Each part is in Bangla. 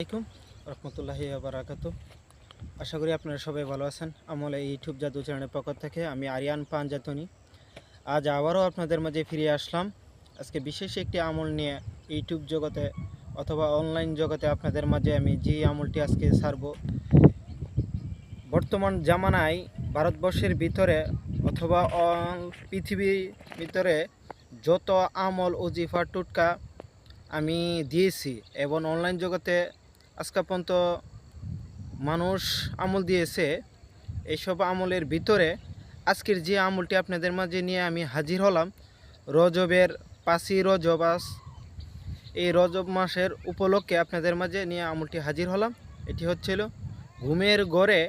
আলাইকুম রহমতুল্লাহি বারাকাতু আশা করি আপনারা সবাই ভালো আছেন। আমল এই ইউটিউব জাদু চ্যানেলের পক্ষ থেকে আমি আরিয়ান পাঞ্জাতনি। আজ আবারও আপনাদের মাঝে ফিরে আসলাম। আজকে বিশেষ একটি আমল নিয়ে ইউটিউব জগতে অথবা অনলাইন জগতে আপনাদের মাঝে আমি যে আমলটি আজকে ছাড়ব। বর্তমান জামানায় ভারতবর্ষের ভিতরে অথবা পৃথিবীর ভিতরে যত আমল, ওজিফা, টুটকা আমি দিয়েছি এবং অনলাইন জগতে আজকে পর্যন্ত মানুষ আমল দিয়েছে এইসব আমলের ভিতরে আজকের যে আমলটি আপনাদের মাঝে নিয়ে আমি হাজির হলাম, রজবের পাঁচই রজবাস এই রজব মাসের উপলক্ষে আপনাদের মাঝে নিয়ে আমলটি হাজির হলাম। এটি হচ্ছিল ঘুমের গড়ে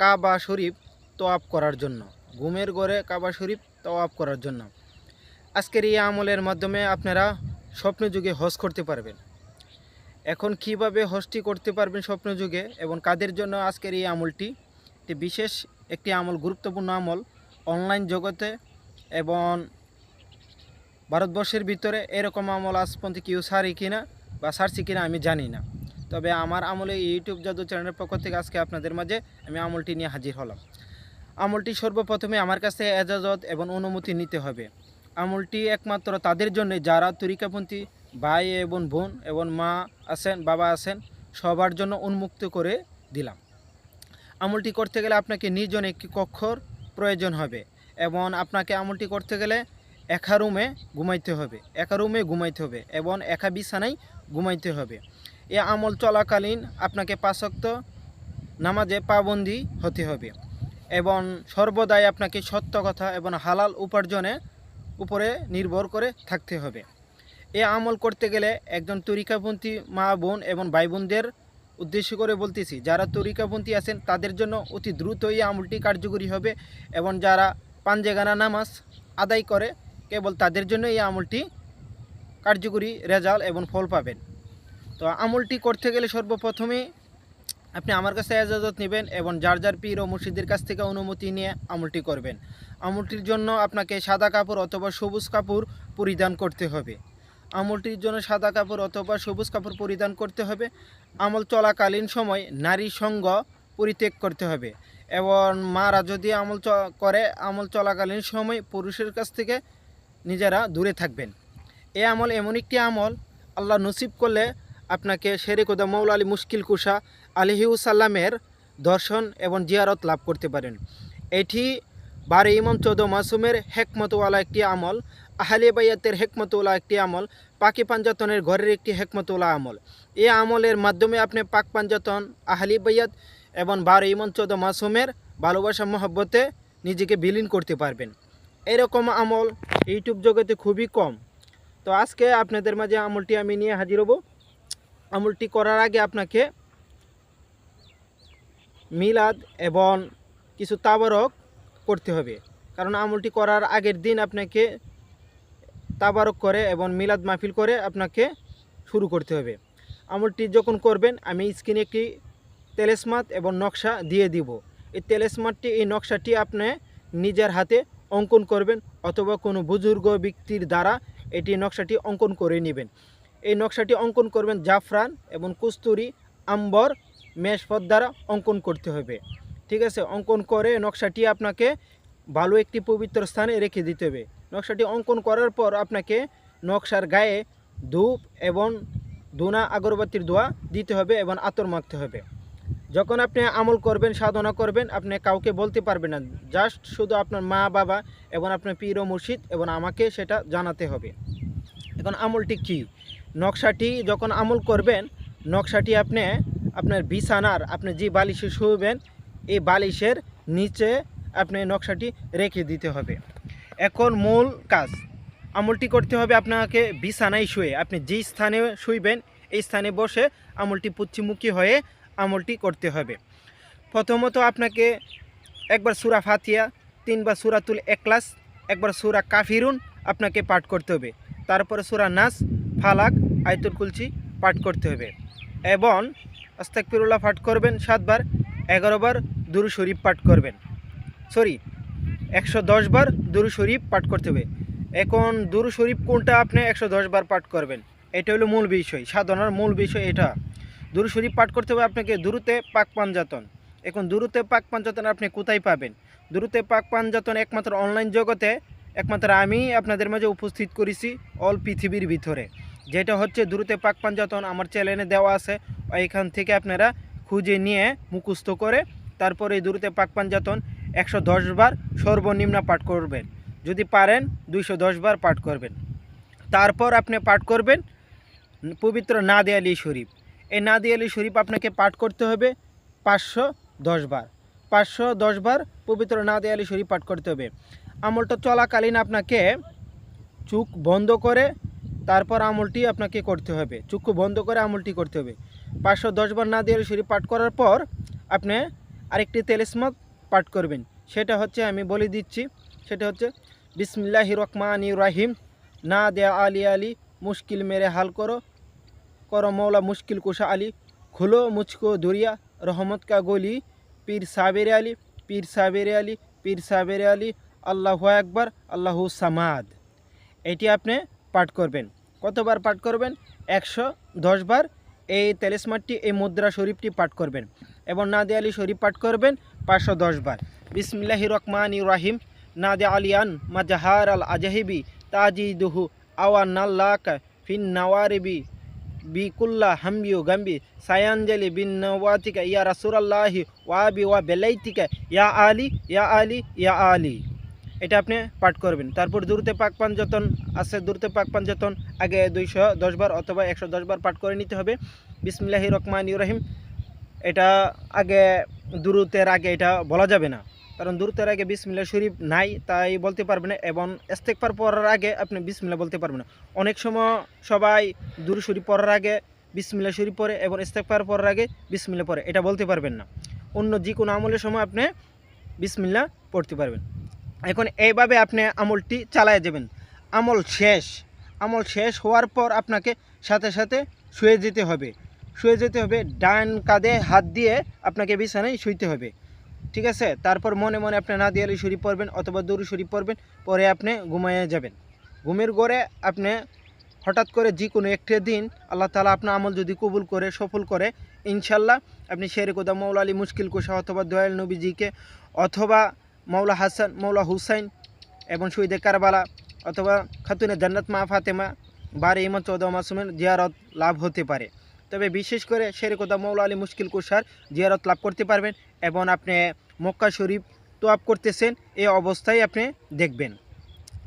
কাবা শরীফ তোয়াপ করার জন্য। ঘুমের গড়ে কাবা শরীফ তোয়াপ করার জন্য। আজকের এই আমলের মাধ্যমে আপনারা স্বপ্ন যুগে হজ করতে পারবেন। এখন কীভাবে হজটি করতে পারবেন স্বপ্নযুগে এবং কাদের জন্য আজকের এই আমলটি? বিশেষ একটি আমল, গুরুত্বপূর্ণ আমল অনলাইন জগতে এবং ভারতবর্ষের ভিতরে এরকম আমল আজ পর্যন্ত কেউ সারি কিনা বা সারছি কিনা আমি জানি না। তবে আমার আমলে ইউটিউব জাদু চ্যানেলের পক্ষ থেকে আজকে আপনাদের মাঝে আমি আমলটি নিয়ে হাজির হলাম। আমলটি সর্বপ্রথমে আমার কাছে এজাজত এবং অনুমতি নিতে হবে। আমলটি একমাত্র তাদের জন্য যারা তরিকাপন্থী ভাই এবং বোন এবং মা আছেন, বাবা আছেন, সবার জন্য উন্মুক্ত করে দিলাম। আমলটি করতে গেলে আপনাকে নির্জন একটি কক্ষর প্রয়োজন হবে এবং আপনাকে আমলটি করতে গেলে একা রুমে ঘুমাইতে হবে, একা রুমে ঘুমাইতে হবে এবং একা বিছানায় ঘুমাইতে হবে। এ আমল চলাকালীন আপনাকে পাশক্ত নামাজে পাবন্দি হতে হবে এবং সর্বদাই আপনাকে সত্য কথা এবং হালাল উপার্জনে উপরে নির্ভর করে থাকতে হবে। এ আমল করতে গেলে একজন তরিকাপন্থী মা বোন এবং ভাই বোনদের উদ্দেশ্য করে বলতেছি, যারা তরিকাপন্থী আছেন তাদের জন্য অতি দ্রুত এই আমলটি কার্যকরী হবে এবং যারা পাঞ্জেগানা নামাজ আদায় করে, কেবল তাদের জন্য এই আমলটি কার্যকরী রেজাল্ট এবং ফল পাবেন। তো আমলটি করতে গেলে সর্বপ্রথমে আপনি আমার কাছে এজাজত নেবেন এবং যার যার পীর ও মুর্শিদের কাছ থেকে অনুমতি নিয়ে আমলটি করবেন। আমলটির জন্য আপনাকে সাদা কাপড় অথবা সবুজ কাপড় পরিধান করতে হবে। আমলটির জন্য সাদা কাপড় অথবা সবুজ কাপড় পরিধান করতে হবে। আমল চলাকালীন সময় নারী সঙ্গ পরিত্যাগ করতে হবে। এবং মারা যদি আমল করে, আমল চলাকালীন সময় পুরুষের কাছ থেকে নিজেরা দূরে থাকবেন। এ আমল এমন একটি আমল, আল্লাহ নসিব করলে আপনাকে শেরেকুদা মৌলা আলী মুশকিল কুষা আলিহিউসাল্লামের দর্শন এবং জিয়ারত লাভ করতে পারেন। এটি বারে ইমাম চৌদ মাসুমের হেকমতওয়ালা একটি আমল। আহলে বাইয়াতের হেকমতোলা একটি আমল, পাকি পাঞ্জাতনের ঘরের একটি হেকমতওয়ালা আমল। এই আমলের মাধ্যমে আপনি পাক পাঞ্জাতন, আহলি বাইয়াত এবং বারো ইমাম চৌদ মাসুমের ভালোবাসা, মহব্বতে নিজেকে বিলীন করতে পারবেন। এরকম আমল ইউটিউব জগতে খুবই কম। তো আজকে আপনাদের মাঝে আমলটি আমি নিয়ে হাজির হব। আমলটি করার আগে আপনাকে মিলাদ এবং কিছু তাবারক করতে হবে। কারণ আমলটি করার আগের দিন আপনাকে তাবারক করে এবং মিলাদ মাহফিল করে আপনাকে শুরু করতে হবে। আমলটি যখন করবেন, আমি স্ক্রিনে একটি তেলেসমাত এবং নকশা দিয়ে দিব। এই তেলেসমাতটি, এই নকশাটি আপনি নিজের হাতে অঙ্কন করবেন অথবা কোনো বুজুর্গ ব্যক্তির দ্বারা এটি নকশাটি অঙ্কন করে নেবেন। এই নকশাটি অঙ্কন করবেন জাফরান এবং কুস্তুরি, আম্বর মেশপথ দ্বারা অঙ্কন করতে হবে। ঠিক আছে? অঙ্কন করে নকশাটি আপনাকে ভালো একটি পবিত্র স্থানে রেখে দিতে হবে। নকশাটি অঙ্কন করার পর আপনাকে নকশার গায়ে ধূপ এবং ধুনা আগরবাতির ধোয়া দিতে হবে এবং আতর মাখতে হবে। যখন আপনি আমল করবেন, সাধনা করবেন, আপনি কাউকে বলতে পারবেন না, জাস্ট শুধু আপনার মা, বাবা এবং আপনার পীর মুর্শিদ এবং আমাকে সেটা জানাতে হবে। এখন আমলটি কি? নকশাটি যখন আমল করবেন, নকশাটি আপনি আপনার বিছানার, আপনি যে বালিশে শুবেন, এই বালিশের নিচে আপনি নকশাটি রেখে দিতে হবে। এখন মূল কাজ। আমলটি করতে হবে আপনাকে বিছানায় শুয়ে। আপনি যেই স্থানে শুইবেন, এই স্থানে বসে আমলটি পুচ্ছিমুখী হয়ে আমলটি করতে হবে। প্রথমত আপনাকে একবার সুরা ফাতিয়া তিনবার সুরাতুল একলাস একবার সুরা কাফিরুন আপনাকে পাঠ করতে হবে। তারপরে সুরা নাস, ফালাক, আয়তুল কুলচি পাঠ করতে হবে। এবং আস্তাকফিরুল্লাহ পাঠ করবেন সাতবার, এগারোবার দুরু শরীফ পাঠ করবেন। সরি একশো দশ বার দুরু শরীফ পাঠ করতে হবে। এখন দুরু শরীফ কোনটা আপনি একশো দশ বার পাঠ করবেন? এটা হলো মূল বিষয়, সাধনার মূল বিষয় এটা। দুরু শরীফ পাঠ করতে হবে আপনাকে দুরুতে পাক পাঞ্জাতন। এখন দুরুতে পাক পাঞ্জাতন আপনি কোথায় পাবেন? দুরুতে পাক পাঞ্জাতন একমাত্র অনলাইন জগতে, একমাত্র আমি আপনাদের মাঝে উপস্থিত করেছি অল পৃথিবীর ভিতরে। যেটা হচ্ছে দুরুতে পাক পাঞ্জাতন আমার চ্যানেলে দেওয়া আছে। এখান থেকে আপনারা খুঁজে নিয়ে মুখস্থ করে তারপরে এই দুরুতে পাক পাঞ্জাতন একশো দশ বার সর্বনিম্ন পাঠ করবেন। যদি পারেন, দুইশো দশ বার পাঠ করবেন। তারপর আপনি পাঠ করবেন পবিত্র নাদে আলী শরীফ। এই নাদে আলী শরীফ আপনাকে পাঠ করতে হবে পাঁচশো দশ বার। পাঁচশো দশ বার পবিত্র নাদে আলী শরীফ পাঠ করতে হবে। আমলটা চলাকালীন আপনাকে চোখ বন্ধ করে তারপর আমলটি আপনাকে করতে হবে। চক্ষু বন্ধ করে আমলটি করতে হবে। পাঁচশো দশ বার নাদে আলী শরীফ পাঠ করার পর আপনি আরেকটি তেলেসমত পাঠ করবেন। সেটা হচ্ছে আমি বলে দিচ্ছি, সেটা হচ্ছে, বিসমিল্লাহ রহমান রাহিম, না দেয়া আলী আলী, মুশকিল মেরে হাল করো করো মৌলা মুশকিল কুশা আলী, খুলো মুচকো দুরিয়া রহমত কা গলি, পীর সাবের আলী, পীর সাবের আলী, পীর সাবের আলী, আল্লাহ একবার আল্লাহ সামাদ। এটি আপনি পাঠ করবেন। কতবার পাঠ করবেন? একশো দশবার এই তেলেসমারটি এই মুদ্রা শরীফটি পাঠ করবেন। এবং নাদে আলী শরীফ পাঠ করবেন পাঁচশো দশবার বিসমিল্লাহি রহমান রাহিম। নাদে আলিয়ান মাজাহার আল আজাহিবি তাজিদুহু আওয়ান নাল্লাক ফিন নওয়ারিবি বিকুল্লা হাম্বিউ গাম্বি সায়াঞ্জলি বিন নওয়াতিকা ইয়া রাসুরাল্লাহি ওয়াবি ওয়া বেলাইতিকা ইয়া আলি ইয়া আলি ইয়া আলি। এটা আপনি পাঠ করবেন। তারপর দূরতে পাক পাঞ্জতন আছে, দূরতে পাক পাঞ্জতন আগে দুইশো দশবার অথবা একশো দশবার পাঠ করে নিতে হবে। বিসমিল্লাহি রহমান ইউরাহিম এটা আগে দূরতের আগে এটা বলা যাবে না। কারণ দূরতের আগে বিসমিল্লা শরীফ নাই, তাই বলতে পারবে না এবং ইস্তেকবার পড়ার আগে আপনি বিসমিল্লা বলতে পারবেন না। অনেক সময় সবাই দূর শরীফ পড়ার আগে বিসমিল্লা শরীফ পরে এবং ইস্তেকবার পড়ার আগে বিসমিল্লা পরে এটা বলতে পারবেন না। অন্য যে কোনো আমলের সময় আপনি বিসমিল্লা পড়তে পারবেন। এখন এইভাবে আপনি আমলটি চালায় যাবেন। আমল শেষ আমল শেষ হওয়ার পর আপনাকে সাথে সাথে শুয়ে যেতে হবে। শুয়ে যেতে হবে, ডান কাঁধে হাত দিয়ে আপনাকে বিছানায় শুইতে হবে। ঠিক আছে? তারপর মনে মনে আপনি না দিয়ালি শরীফ পড়বেন অথবা দরু শরীফ পড়বেন, পরে আপনি ঘুমাইয়ে যাবেন। ঘুমের গড়ে আপনি হঠাৎ করে যে কোনো একটা দিন আল্লাহ তালা আপনার আমল যদি কবুল করে, সফল করে ইনশাল্লাহ আপনি শের কোদা মৌলা আলী মুশকিল কুশা অথবা দয়াল নবীজিকে অথবা মৌলা হাসান মৌলা হুসাইন এবং শহীদে কারবালা অথবা খাতুনে জান্নাত মা ফাতেমা, বারে ইমান চৌদা মাসুমের জিয়ারত লাভ হতে পারে। তবে বিশেষ করে শেরেকোদা মৌলা আলী মুশকিল কুষার জিয়ারত লাভ করতে পারবেন এবং আপনি মক্কা শরীফ তোয়াব করতেছেন এই অবস্থায় আপনি দেখবেন।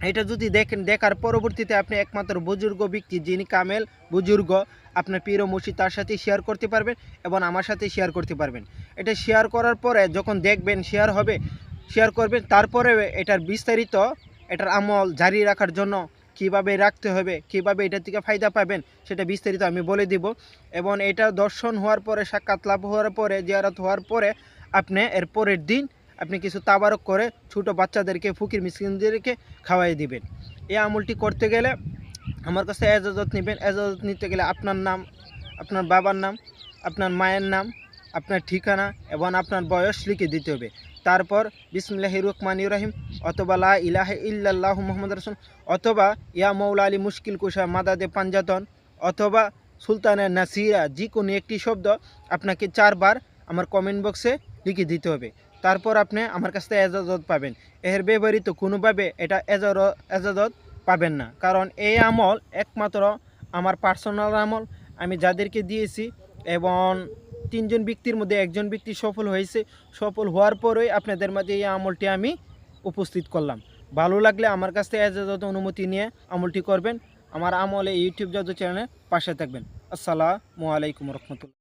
এটা যদি দেখেন, দেখার পরবর্তীতে আপনি একমাত্র বুজুর্গ ব্যক্তি যিনি কামেল বুজুর্গ, আপনার প্রিয় মুর্শিদ তার সাথে শেয়ার করতে পারবেন এবং আমার সাথে শেয়ার করতে পারবেন। এটা শেয়ার করার পরে যখন দেখবেন শেয়ার হবে শেয়ার করবেন তারপরে এটার বিস্তারিত, এটার আমল জারি রাখার জন্য কীভাবে রাখতে হবে, কীভাবে এটা থেকে ফায়দা পাবেন, সেটা বিস্তারিত আমি বলে দিব। এবং এটা দর্শন হওয়ার পরে, সাক্ষাৎ লাভ হওয়ার পরে, জিয়ারত হওয়ার পরে, আপনি এর পরের দিন আপনি কিছু তাবারক করে ছোট বাচ্চাদেরকে, ফকির মিসকিনদেরকে খাওয়াই দিবেন। এই আমলটি করতে গেলে আমার কাছে এজাজত নেবেন। এজাজত নিতে গেলে আপনার নাম, আপনার বাবার নাম, আপনার মায়ের নাম, আপনার ঠিকানা এবং আপনার বয়স লিখে দিতে হবে। তারপর, বিসমিল্লাহ রহমান ইরাহিম অথবা লা ইলাহে ইল্লাল্লাহ মোহাম্মদ রসুল, অথবা ইয়া মৌলা আলী মুশকিল কুশা, মাদাদে পাঞ্জাতন, অথবা সুলতানের নাসিরা যে কোনো একটি শব্দ আপনাকে চারবার আমার কমেন্ট বক্সে লিখে দিতে হবে। তারপর আপনি আমার কাছ থেকে এজাজত পাবেন। এর ব্যবহৃত কোনোভাবে এটা এজাজত পাবেন না। কারণ এই আমল একমাত্র আমার পার্সোনাল আমল। আমি যাদেরকে দিয়েছি এবং তিনজন ব্যক্তির মধ্যে একজন ব্যক্তি সফল হয়েছে। সফল হওয়ার পরই আপনাদের মাঝে এই আমলটি আমি উপস্থিত করলাম। ভালো লাগলে আমার কাছ থেকে এজাজত অনুমতি নিয়ে আমলটি করবেন। আমার আমলে ইউটিউব যত চ্যানেলে পাশে থাকবেন। আসসালামু আলাইকুম রহমতুল্লাহ।